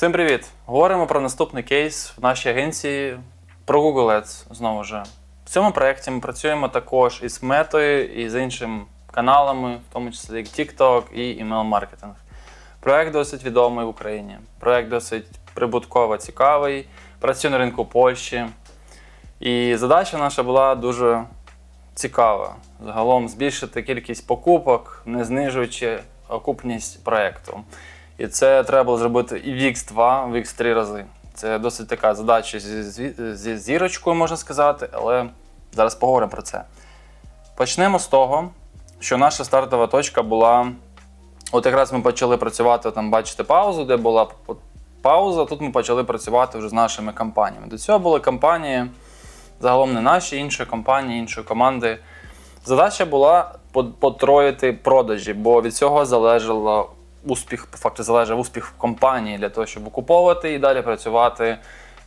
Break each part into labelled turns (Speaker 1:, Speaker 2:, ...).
Speaker 1: Всім привіт! Говоримо про наступний кейс в нашій агенції про Google Ads знову ж. В цьому проєкті ми працюємо також із метою і з іншими каналами, в тому числі як TikTok і email-маркетинг. Проєкт досить відомий в Україні. Проєкт досить прибутково цікавий, працює на ринку Польщі. І задача наша була дуже цікава. Загалом збільшити кількість покупок, не знижуючи окупність проєкту. І це треба було зробити і в X2, в X3 рази. Це досить така задача зі, зі, зі зірочкою, можна сказати, але зараз поговоримо про це. Почнемо з того, що наша стартова точка була. От якраз ми почали працювати, там, бачите, паузу, де була пауза, тут ми почали працювати вже з нашими компаніями. До цього були компанії, загалом не наші, інші компанії, іншої команди. Задача була потроїти продажі, бо від цього залежало успіх, по факту залежав успіх компанії для того, щоб окуповувати і далі працювати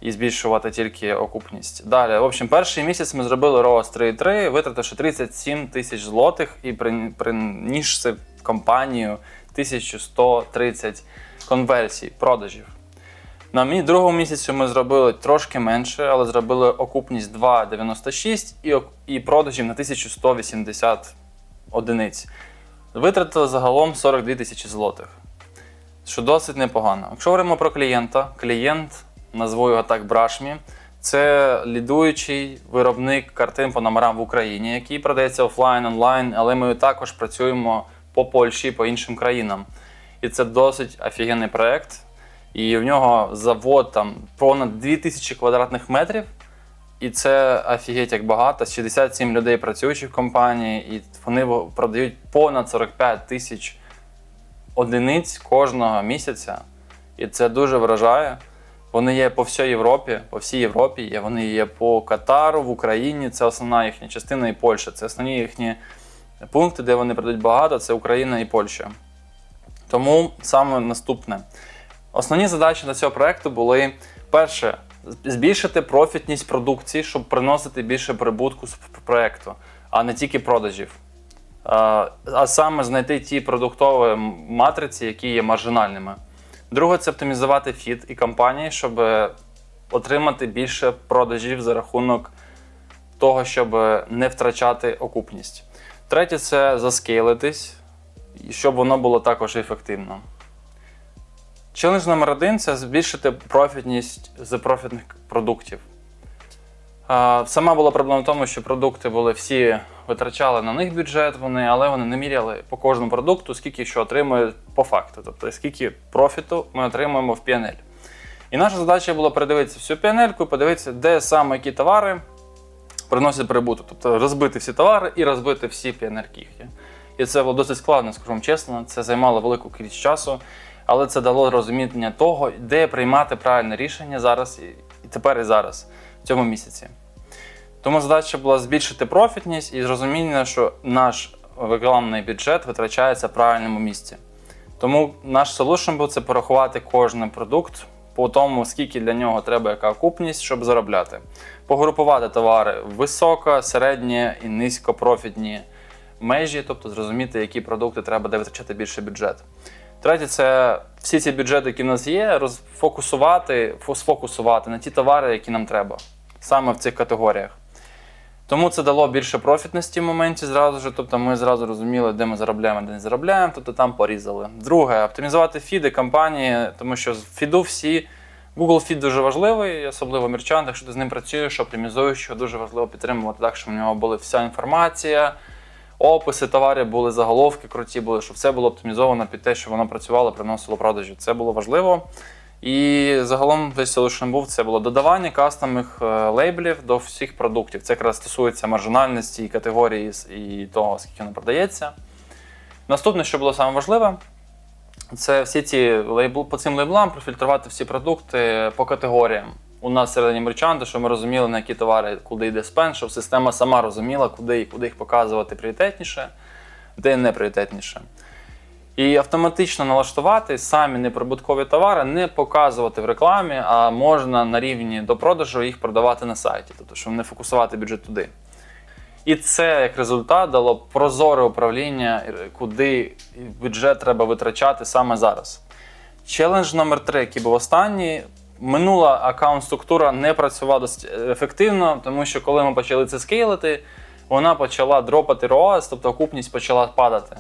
Speaker 1: і збільшувати тільки окупність. Далі, в общем, перший місяць ми зробили ROAS 3.3, витративши 37 тисяч злотих і при- принісши в компанію 1130 конверсій, продажів. На мій другому місяці ми зробили трошки менше, але зробили окупність 2,96 і, і продажів на 1180 одиниць. Витратили загалом 42 тисячі злотих, що досить непогано. Якщо говоримо про клієнта, клієнт, назву його так Брашмі, це лідуючий виробник картин по номерам в Україні, який продається офлайн, онлайн, але ми також працюємо по Польщі, по іншим країнам. І це досить офігенний проект. І в нього завод там понад 2000 квадратних метрів. І це офігеть як багато. 67 людей працюючих в компанії, і вони продають понад 45 тисяч одиниць кожного місяця. І це дуже вражає. Вони є по всій Європі, по всій Європі є. Вони є по Катару, в Україні. Це основна їхня частина, і Польща. Це основні їхні пункти, де вони продають багато, це Україна і Польща. Тому саме наступне. Основні задачі на цього проекту були: перше, збільшити профітність продукції, щоб приносити більше прибутку з проекту, а не тільки продажів. А, саме знайти ті продуктові матриці, які є маржинальними. Друге, це оптимізувати фіт і кампанії, щоб отримати більше продажів за рахунок того, щоб не втрачати окупність. Третє це заскейлитись, щоб воно було також ефективно. Челендж номер один це збільшити профітність з профітних продуктів. Сама була проблема в тому, що продукти були всі витрачали на них бюджет, вони, але вони не міряли по кожному продукту, скільки що отримує по факту, тобто скільки профіту ми отримуємо в PNL. І наша задача була передивитися всю PNL подивитися, де саме які товари приносять прибуток. Тобто розбити всі товари і розбити всі PNL їхні. І це було досить складно, скажу вам чесно. Це займало велику кількість часу, але це дало розуміння того, де приймати правильне рішення зараз і тепер і зараз, в цьому місяці. Тому задача була збільшити профітність і зрозуміння, що наш рекламний бюджет витрачається в правильному місці. Тому наш солюшн був це порахувати кожен продукт по тому, скільки для нього треба яка окупність, щоб заробляти. Погрупувати товари в високо, середнє і низькопрофітні межі, тобто зрозуміти, які продукти треба де витрачати більше бюджет. Третє, це всі ці бюджети, які в нас є, розфокусувати, сфокусувати на ті товари, які нам треба, саме в цих категоріях. Тому це дало більше профітності в моменті зразу ж. Тобто ми зразу розуміли, де ми заробляємо, де не заробляємо, тобто там порізали. Друге, оптимізувати фіди компанії, тому що з фіду всі. Google Feed дуже важливий, особливо мерчант, якщо ти з ним працюєш, оптимізуєш, його дуже важливо підтримувати так, щоб в нього була вся інформація, описи товарів були, заголовки круті були, щоб все було оптимізовано під те, щоб воно працювало, приносило продажі. Це було важливо. І загалом весь solution був це було додавання кастомних е, лейблів до всіх продуктів. Це якраз стосується маржинальності і категорії і того, скільки воно продається. Наступне, що було саме важливе, це всі ці лейбл, по цим лейблам профільтрувати всі продукти по категоріям. У нас всередині мерчанти, щоб ми розуміли, на які товари, куди йде спен, щоб система сама розуміла, куди і куди їх показувати пріоритетніше, де не пріоритетніше. І автоматично налаштувати самі неприбуткові товари, не показувати в рекламі, а можна на рівні до продажу їх продавати на сайті, тобто, щоб не фокусувати бюджет туди. І це як результат дало прозоре управління, куди бюджет треба витрачати саме зараз. Челендж номер три, який був останній. Минула аккаунт-структура не працювала досить ефективно, тому що коли ми почали це скейлити, вона почала дропати ROAS, тобто окупність почала падати.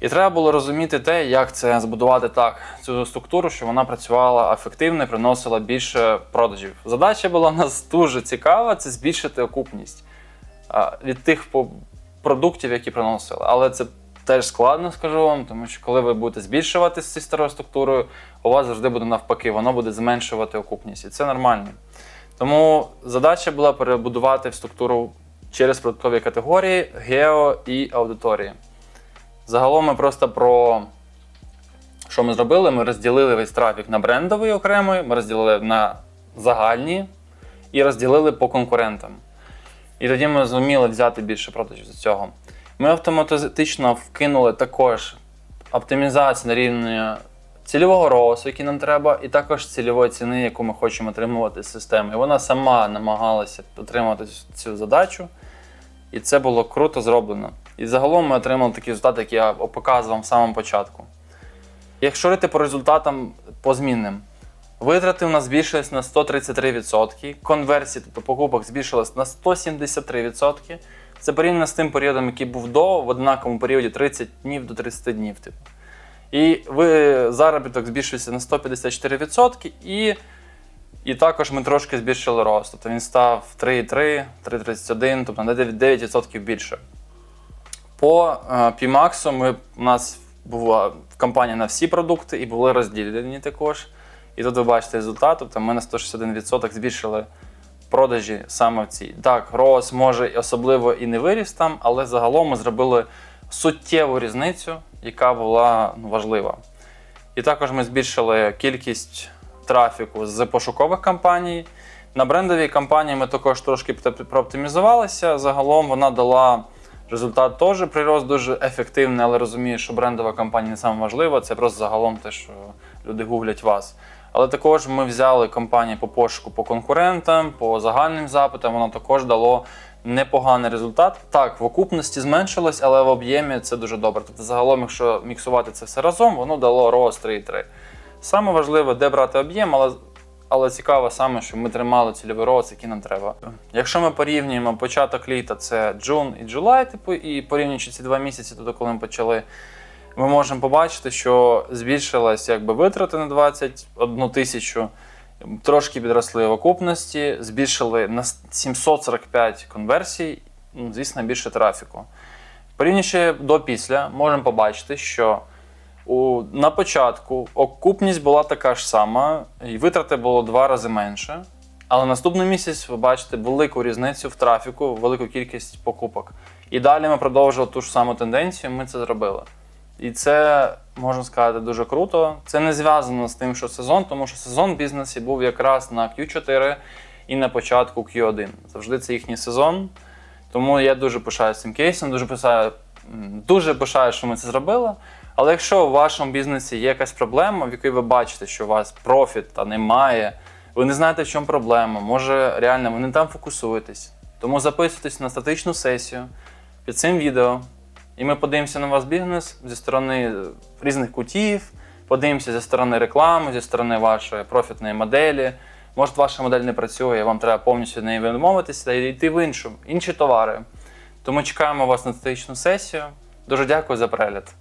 Speaker 1: І треба було розуміти те, як це збудувати так, цю структуру, щоб вона працювала ефективно і приносила більше продажів. Задача була в нас дуже цікава це збільшити окупність від тих продуктів, які приносили. Але це теж складно, скажу вам, тому що коли ви будете збільшувати з старою структурою, у вас завжди буде навпаки, воно буде зменшувати окупність. І це нормально. Тому задача була перебудувати в структуру через продуктові категорії, гео і аудиторії. Загалом ми просто про що ми зробили? Ми розділили весь трафік на брендовий окремий, ми розділили на загальні і розділили по конкурентам. І тоді ми зуміли взяти більше продажів з цього. Ми автоматично вкинули також оптимізацію на рівні цільового росту, який нам треба, і також цільової ціни, яку ми хочемо отримувати з системи. І вона сама намагалася отримати цю задачу. І це було круто зроблено. І загалом ми отримали такі результати, які я показував в самому початку. Якщо говорити по результатам по змінним, витрати у нас збільшились на 133%, конверсії, тобто покупок збільшилась на 173%. Це порівняно з тим періодом, який був до, в однаковому періоді 30 днів до 30 днів. Типу. І ви, заробіток збільшився на 154%, і, і також ми трошки збільшили рост. Тобто він став 3,3, 3,31, тобто на 9% більше. По е, PMAX у нас була кампанія на всі продукти і були розділені також. І тут ви бачите результат, тобто ми на 161% збільшили продажі саме в цій. Так, ROAS може особливо і не виріс там, але загалом ми зробили суттєву різницю, яка була ну, важлива. І також ми збільшили кількість трафіку з пошукових кампаній. На брендовій кампанії ми також трошки прооптимізувалися. Загалом вона дала результат теж прирост дуже ефективний, але розумію, що брендова кампанія не саме важлива, це просто загалом те, що люди гуглять вас. Але також ми взяли кампанії по пошуку по конкурентам, по загальним запитам, воно також дало непоганий результат. Так, в окупності зменшилось, але в об'ємі це дуже добре. Тобто, загалом, якщо міксувати це все разом, воно дало ROAS 3,3. Саме важливе, де брати об'єм, але, але цікаво саме, що ми тримали цільовий ROAS, який нам треба. Якщо ми порівнюємо початок літа, це Джун і July, типу, і порівнюючи ці два місяці, тобто коли ми почали ми можемо побачити, що збільшилась якби витрати на 21 тисячу, трошки підросли в окупності, збільшили на 745 конверсій, ну, звісно, більше трафіку. Порівнюючи до після, можемо побачити, що у, на початку окупність була така ж сама, і витрати було два рази менше. Але наступний місяць ви бачите велику різницю в трафіку, велику кількість покупок. І далі ми продовжували ту ж саму тенденцію, ми це зробили. І це можна сказати дуже круто. Це не зв'язано з тим, що сезон, тому що сезон в бізнесі був якраз на Q4 і на початку Q1. Завжди це їхній сезон. Тому я дуже пишаюся цим кейсом, дуже пишаю, дуже пишаю, що ми це зробили. Але якщо у вашому бізнесі є якась проблема, в якій ви бачите, що у вас профіта немає, ви не знаєте, в чому проблема, може реально ви не там фокусуєтесь. Тому записуйтесь на статичну сесію під цим відео. І ми подивимося на ваш бізнес зі сторони різних кутів, подивимося зі сторони реклами, зі сторони вашої профітної моделі. Може, ваша модель не працює, вам треба повністю від неї відмовитися та йти в іншу, інші товари. Тому чекаємо вас на статичну сесію. Дуже дякую за перегляд.